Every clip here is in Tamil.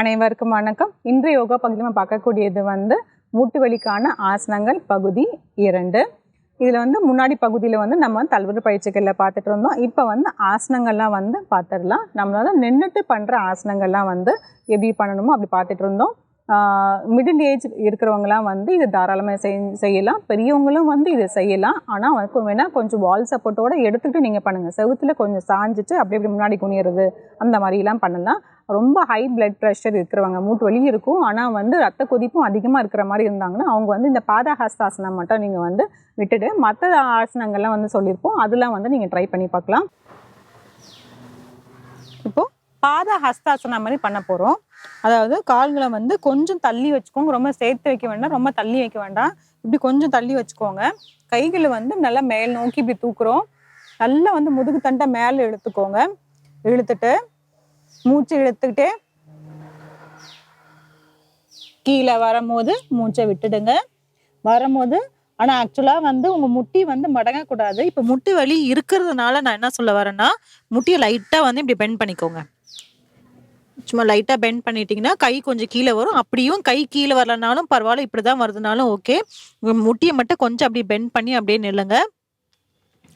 அனைவருக்கும் வணக்கம். இன்றைய யோகா பகுதியில் நம்ம பார்க்கக்கூடியது வந்து மூட்டு வலிக்கான ஆசனங்கள் பகுதி இரண்டு. இதில் வந்து முன்னாடி பகுதியில் வந்து நம்ம தல்வரு பயிற்சிகளில் பார்த்துட்டு இருந்தோம். இப்போ வந்து ஆசனங்கள்லாம் வந்து பார்த்துடலாம். நம்மளால் நின்றுட்டு பண்ணுற ஆசனங்கள்லாம் வந்து எப்படி பண்ணணுமோ அப்படி பார்த்துட்டு இருந்தோம். மிடில் ஏஜ் இருக்கிறவங்களாம் வந்து இது தாராளமாக செய் செய்யலாம். பெரியவங்களும் வந்து இதை செய்யலாம். ஆனால் வந்து வேணால் கொஞ்சம் வால் சப்போர்ட்டோட எடுத்துக்கிட்டு நீங்கள் பண்ணுங்கள் செவுத்துல கொஞ்சம் சாஞ்சிட்டு அப்படி அப்படி முன்னாடி குனியிறது அந்த மாதிரிலாம் பண்ணலாம். ரொம்ப ஹை பிளட் ப்ரெஷர் இருக்கிறவங்க மூட்டு வலி இருக்கும். ஆனால் வந்து ரத்த கொதிப்பும் அதிகமாக இருக்கிற மாதிரி இருந்தாங்கன்னா அவங்க வந்து இந்த பாதஹாஸ்தாசனம் மட்டும் நீங்கள் வந்து விட்டுட்டு மற்ற ஆசனங்கள்லாம் வந்து சொல்லியிருப்போம். அதெல்லாம் வந்து நீங்கள் ட்ரை பண்ணி பார்க்கலாம். இப்போது பாத ஹஸ்தாசனம் மாதிரி பண்ண போகிறோம் அதாவது கால்களை வந்து கொஞ்சம் தள்ளி வச்சுக்கோங்க. ரொம்ப சேர்த்து வைக்க வேண்டாம். ரொம்ப தள்ளி வைக்க வேண்டாம். இப்படி கொஞ்சம் தள்ளி வச்சுக்கோங்க. கைகளை வந்து நல்லா மேல் நோக்கி இப்படி தூக்குறோம். நல்லா வந்து முதுகு தண்டை மேலே இழுத்துக்கோங்க. இழுத்துட்டு மூச்சு இழுத்துக்கிட்டே கீழே வரும்போது மூச்சை விட்டுடுங்க. வரும்போது ஆனால் ஆக்சுவலாக வந்து உங்கள் முட்டி வந்து மடங்கக்கூடாது. இப்போ முட்டி வலி இருக்கிறதுனால நான் என்ன சொல்ல வரேன்னா முட்டியை லைட்டாக வந்து இப்படி பெண்ட் பண்ணிக்கோங்க. சும்மா லைட்டாக பெண்ட் பண்ணிட்டீங்கன்னா கை கொஞ்சம் கீழே வரும். அப்படியும் கை கீழே வரலனாலும் பரவாயில்ல இப்படி தான் வருதுனாலும் ஓகே முட்டியை மட்டும் கொஞ்சம் அப்படி பெண்ட் பண்ணி அப்படியே நில்லுங்க.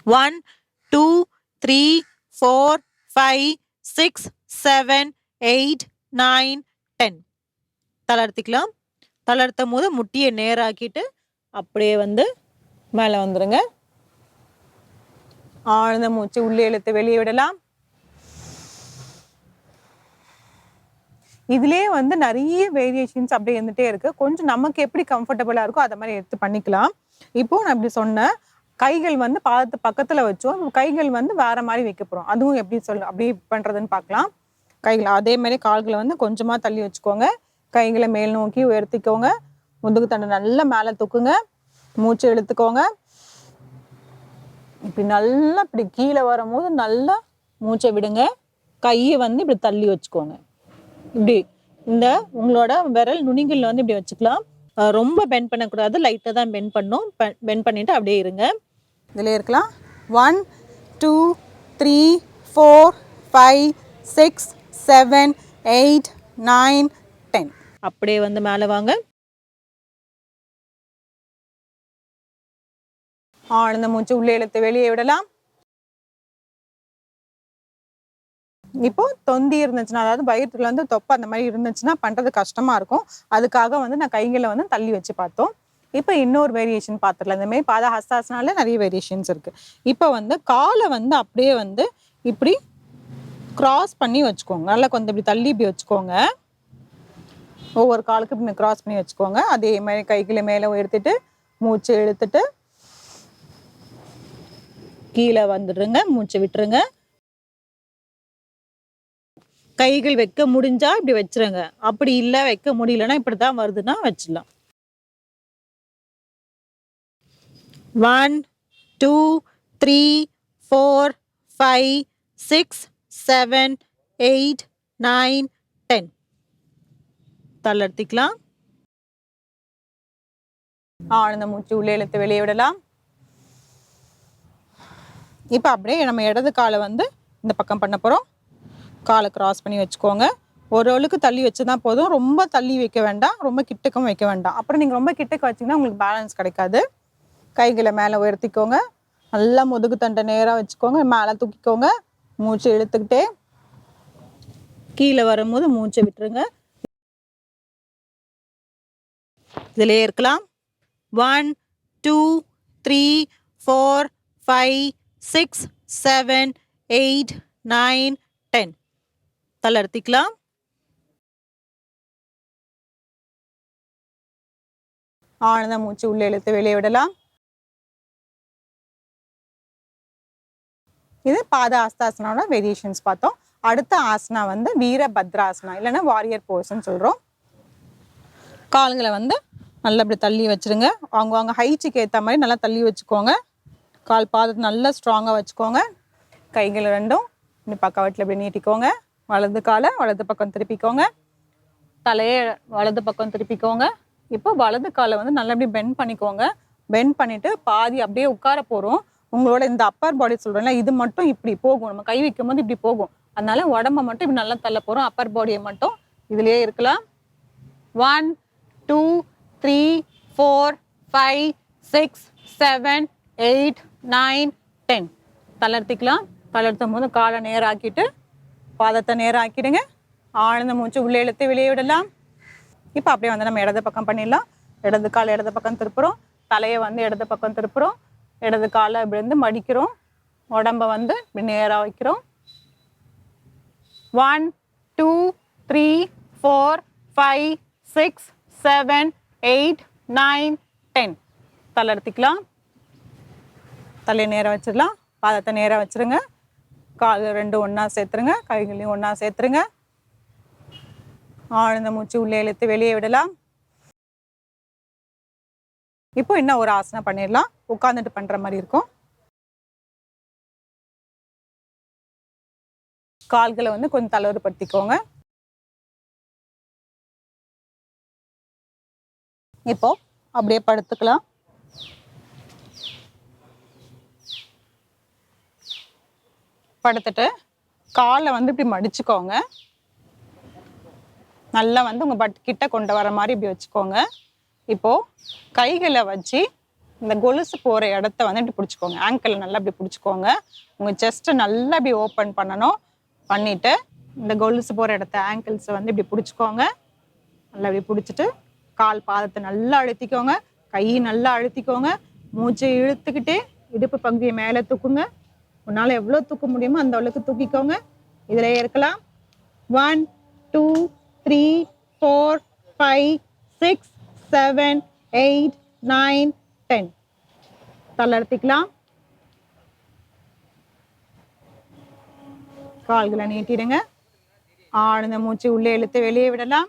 One two three four five six seven eight nine ten தளர்த்திக்கலாம் தளர்த்தும் போது முட்டியை நேராக்கிட்டு அப்படியே வந்து மேலே வந்துடுங்க ஆழ்ந்த மூச்சு உள்ளே இழுத்து வெளியே விடலாம். இதுலேயே வந்து நிறைய வேரியேஷன்ஸ் அப்படியே இருந்துகிட்டே இருக்குது கொஞ்சம் நமக்கு எப்படி கம்ஃபர்டபுளாக இருக்கோ அதை மாதிரி எடுத்து பண்ணிக்கலாம். இப்போ நான் இப்படி சொன்னேன் கைகள் வந்து பாதத்து பக்கத்தில் வச்சோம். கைகள் வந்து வேறு மாதிரி வைக்க போகிறோம் அதுவும் எப்படி சொல்ல அப்படி பண்ணுறதுன்னு பார்க்கலாம். கைகள் அதே மாதிரி கால்களை வந்து கொஞ்சமாக தள்ளி வச்சுக்கோங்க. கைகளை மேல் நோக்கி உயர்த்திக்கோங்க. முதுகு தண்டை நல்லா மேலே தூக்குங்க. மூச்சு இழுத்துக்கோங்க. இப்படி நல்லா இப்படி கீழே வரும்போது நல்லா மூச்சை விடுங்க. கையை வந்து இப்படி தள்ளி வச்சுக்கோங்க. இப்படி இந்த உங்களோட விரல் நுனிகள் வந்து இப்படி வச்சுக்கலாம். ரொம்ப பெண்ட் பண்ணக்கூடாது. லைட்டாக தான் பெண்ட் பண்ணும். பெண்ட் பண்ணிட்டு அப்படியே இருங்க. இதில் இருக்கலாம். One two three four five six seven eight nine ten அப்படியே வந்து மேலே வாங்க. ஆழ்ந்த மூச்சு உள்ளே இழுத்து வெளியே விடலாம். இப்போ தொந்தி இருந்துச்சுன்னா அதாவது வயிற்றுல வந்து தொப்பை அந்த மாதிரி இருந்துச்சுன்னா பண்றது கஷ்டமா இருக்கும். அதுக்காக வந்து நான் கைகளை வந்து தள்ளி வச்சு பார்த்தோம். இப்போ இன்னொரு வேரியேஷன் பார்த்துடலாம் இந்த மாதிரி பாத ஹஸ்தாசனால நிறைய வேரியேஷன்ஸ் இருக்கு. இப்போ வந்து காலை வந்து அப்படியே வந்து இப்படி கிராஸ் பண்ணி வச்சுக்கோங்க. நல்லா கொஞ்சம் இப்படி தள்ளி இப்படி வச்சுக்கோங்க. ஒவ்வொரு காலுக்கு இப்படி கிராஸ் பண்ணி வச்சுக்கோங்க. அதே மாதிரி கைகளை மேலே உயர்த்திட்டு மூச்சு இழுத்துட்டு கீழே வந்துடுங்க மூச்சு விட்டுருங்க. கைகள் வைக்க முடிஞ்சா இப்படி வச்சிருங்க. அப்படி இல்லை வைக்க முடியலன்னா இப்படி தான் வருதுன்னா வச்சிடலாம். One two three four five six seven eight nine ten தளர்த்திக்கலாம் ஆனந்த மூச்சு உள்ளே இழுத்து வெளியே விடலாம். இப்போ அப்படியே நம்ம இடது காலை வந்து இந்த பக்கம் பண்ண போகிறோம் காலை கிராஸ் பண்ணி வச்சுக்கோங்க. ஒரு அளவுக்கு தள்ளி வச்சு தான் போதும். ரொம்ப தள்ளி வைக்க வேண்டாம். ரொம்ப கிட்டக்கும் வைக்க வேண்டாம். அப்புறம் நீங்கள் ரொம்ப கிட்டக்க வச்சிங்கன்னா உங்களுக்கு பேலன்ஸ் கிடைக்காது. கைகளை மேலே உயர்த்திக்கோங்க. நல்லா முதுகு தண்டை நேராக வச்சுக்கோங்க. மேலே தூக்கிக்கோங்க. மூச்சு இழுத்துக்கிட்டே. கீழே வரும்போது மூச்சை விட்டுருங்க. இதிலே இருக்கலாம். One two three four five six seven eight nine ten தளர்த்திக்கலாம். ஆனந்த மூச்சு உள்ளே இழுத்து வெளியே விடலாம். இது பாத ஆஸ்தாசனோட வேரியேஷன்ஸ் பார்த்தோம். அடுத்த ஆசனா வந்து வீரபத்ராசனா இல்லைன்னா வாரியர் போர்ஸ்ன்னு சொல்கிறோம் கால்களை வந்து நல்லா இப்படி தள்ளி வச்சிருங்க. அவங்க அவங்க ஹைட்டுக்கு ஏற்ற மாதிரி நல்லா தள்ளி வச்சுக்கோங்க. கால் பாதத்தை நல்லா ஸ்ட்ராங்காக வச்சுக்கோங்க. கைகள் ரெண்டும் இப்படி பக்கவாட்டில் இப்படி நீட்டிக்கோங்க. வலது காலை வலது பக்கம் திருப்பிக்கோங்க. தலையை வலது பக்கம் திருப்பிக்கோங்க. இப்போ வலது காலை வந்து நல்லா இப்படி பெண்ட் பண்ணிக்கோங்க. பெண்ட் பண்ணிவிட்டு பாதி அப்படியே உட்கார போகிறோம் உங்களோட இந்த அப்பர் பாடி சொல்கிறேன்ல இது மட்டும் இப்படி போகும். நம்ம கை வைக்கும் போது இப்படி போகும். அதனால உடம்ப மட்டும் இப்படி நல்லா தள்ள போகிறோம் அப்பர் பாடியை மட்டும் இதுலேயே இருக்கலாம். One two three four five six seven eight nine ten தளர்த்திக்கலாம். தளர்த்தும் போது காலை நேராக்கிட்டு பாதத்தை நேராக்கிடுங்க. ஆழ்ந்த மூச்சு உள்ளே இழுத்து வெளியே விடலாம். இப்போ அப்படியே வந்து நம்ம இடது பக்கம் பண்ணிடலாம். இடது கால் இடது பக்கம் திருப்புறோம். தலையை வந்து இடது பக்கம் திருப்புறோம். இடது காலை இப்படி இருந்து மடிக்கிறோம். உடம்ப வந்து இப்படி நேராக வைக்கிறோம். One two three four five six seven eight nine ten தளர்த்திக்கலாம் தலையை நேராக வச்சிடலாம். பாதத்தை நேராக வச்சிருங்க. கால் ரெண்டும் ஒன்றா சேர்த்துருங்க. கைகளையும் ஒன்றா சேர்த்துருங்க. ஆழ்ந்த மூச்சு உள்ளே இழுத்து வெளியே விடலாம். இப்போ இன்னும் ஒரு ஆசனம் பண்ணிடலாம். உட்காந்துட்டு பண்ற மாதிரி இருக்கும். கால்களை வந்து கொஞ்சம் தளர்வுபடுத்திக்கோங்க. இப்போ அப்படியே படுத்துக்கலாம். படுத்துட்டு காலை வந்து இப்படி மடிச்சுக்கோங்க. நல்லா வந்து உங்கள் பட் கிட்ட கொண்டு வர மாதிரி இப்படி வச்சுக்கோங்க. இப்போது கைகளை வச்சு இந்த கொலுசு போகிற இடத்த வந்து இப்படி பிடிச்சிக்கோங்க. ஆங்கிள் நல்லா இப்படி பிடிச்சிக்கோங்க. உங்கள் செஸ்ட்டை நல்லா இப்படி ஓப்பன் பண்ணணும். பண்ணிவிட்டு இந்த கொலுசு போகிற இடத்த ஆங்கிள்ஸை வந்து இப்படி பிடிச்சிக்கோங்க. நல்லா இப்படி பிடிச்சிட்டு கால் பாதத்தை நல்லா அழுத்திக்கோங்க. கை நல்லா அழுத்திக்கோங்க. மூச்சை இழுத்துக்கிட்டே இடுப்பு பகுதியை மேலே தூக்குங்க. உன்னால் எவ்வளோ தூக்க முடியுமோ அந்த அளவுக்கு தூக்கிக்கோங்க. இதில் இருக்கலாம். One two three four five six seven eight nine ten தளர்த்திக்கலாம் கால்களை நீட்டிடுங்க. ஆழ்ந்த மூச்சு உள்ளே இழுத்து வெளியே விடலாம்.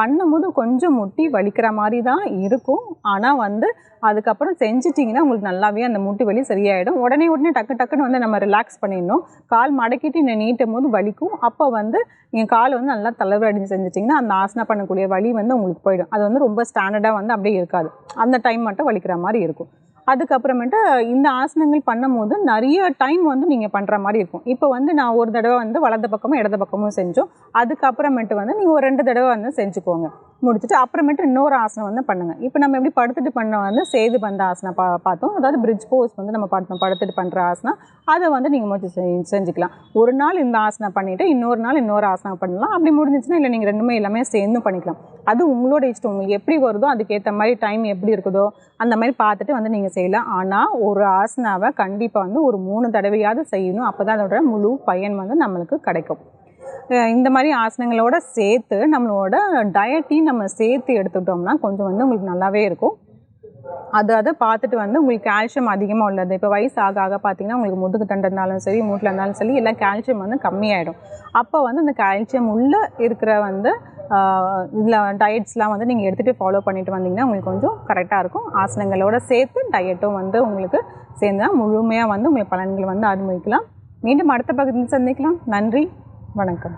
பண்ணும்போது கொஞ்சம் முட்டி வலிக்கிற மாதிரி தான் இருக்கும். ஆனால் வந்து அதுக்கப்புறம் செஞ்சிட்டிங்கன்னா உங்களுக்கு நல்லாவே அந்த முட்டி வலி சரியாயிடும். உடனே உடனே டக்கு டக்குன்னு வந்து நம்ம ரிலாக்ஸ் பண்ணிடணும். கால் மடக்கிட்டு இன்னும் நீட்டும் போது வலிக்கும். அப்போ வந்து நீங்கள் கால் வந்து நல்லா தலைவர் அடிஞ்சு செஞ்சிட்டிங்கன்னா அந்த ஆசனா பண்ணக்கூடிய வலி வந்து உங்களுக்கு போயிடும். அது வந்து ரொம்ப ஸ்டாண்டர்டாக வந்து அப்படியே இருக்காது. அந்த டைம் மட்டும் வலிக்கிற மாதிரி இருக்கும். அதுக்கப்புறமேட்டு இந்த ஆசனங்கள் பண்ணும்போது நிறைய டைம் வந்து நீங்கள் பண்ணுற மாதிரி இருக்கும். இப்போ வந்து நான் ஒரு தடவை வந்து வலது பக்கமும் இடது பக்கமும் செஞ்சோம். அதுக்கப்புறமேட்டு வந்து நீங்கள் ஒரு ரெண்டு தடவை வந்து செஞ்சுக்கோங்க. முடிச்சுட்டு அப்புறமேட்டு இன்னொரு ஆசனம் வந்து பண்ணுங்கள் இப்போ நம்ம எப்படி படுத்துட்டு பண்ண வந்து சேது பந்த ஆசனம் பா பார்த்தோம். அதாவது பிரிட்ஜ் போஸ் வந்து நம்ம பார்த்தோம் படுத்துட்டு பண்ணுற ஆசனம். அதை வந்து நீங்கள் முடிச்சு செ- செஞ்சுக்கலாம். ஒரு நாள் இந்த ஆசனம் பண்ணிவிட்டு இன்னொரு நாள் இன்னொரு ஆசனம் பண்ணலாம். அப்படி முடிஞ்சிச்சுன்னா இல்லை நீங்கள் ரெண்டுமே எல்லாமே சேர்ந்து பண்ணிக்கலாம். அது உங்களோட இஷ்டம். உங்களுக்கு எப்படி வருதோ அதுக்கேற்ற மாதிரி டைம் எப்படி இருக்குதோ அந்த மாதிரி பார்த்துட்டு வந்து நீங்கள் செய்யலாம். ஆனால் ஒரு ஆசனாவை கண்டிப்பாக வந்து ஒரு மூணு தடவையாவது செய்யணும். அப்போ தான் அதோட முழு பயன் வந்து நம்மளுக்கு கிடைக்கும். இந்த மாதிரி ஆசனங்களோட சேர்த்து நம்மளோட டயட்டையும் நம்ம சேர்த்து எடுத்துக்கிட்டோம்னா கொஞ்சம் வந்து உங்களுக்கு நல்லாவே இருக்கும். அது அதை பார்த்துட்டு வந்து உங்களுக்கு கால்சியம் அதிகமாக உள்ளது. இப்போ வயசு ஆக ஆக பார்த்தீங்கன்னா உங்களுக்கு முதுகு தண்டு இருந்தாலும் சரி மூட்டில் இருந்தாலும் சரி எல்லாம் கால்சியம் வந்து கம்மியாயிடும். அப்போ வந்து அந்த கால்சியம் உள்ளே இருக்கிற வந்து இதில் டயட்ஸ்லாம் வந்து நீங்கள் எடுத்துகிட்டு ஃபாலோ பண்ணிட்டு வந்தீங்கன்னா உங்களுக்கு கொஞ்சம் கரெக்டாக இருக்கும். ஆசனங்களோட சேர்த்து டயட்டும் வந்து உங்களுக்கு சேர்ந்தா முழுமையாக வந்து உங்களுக்கு பலன்கள் வந்து அனுபவிக்கலாம். மீண்டும் அடுத்த பகுதியில் சந்திக்கலாம். நன்றி. வணக்கம்.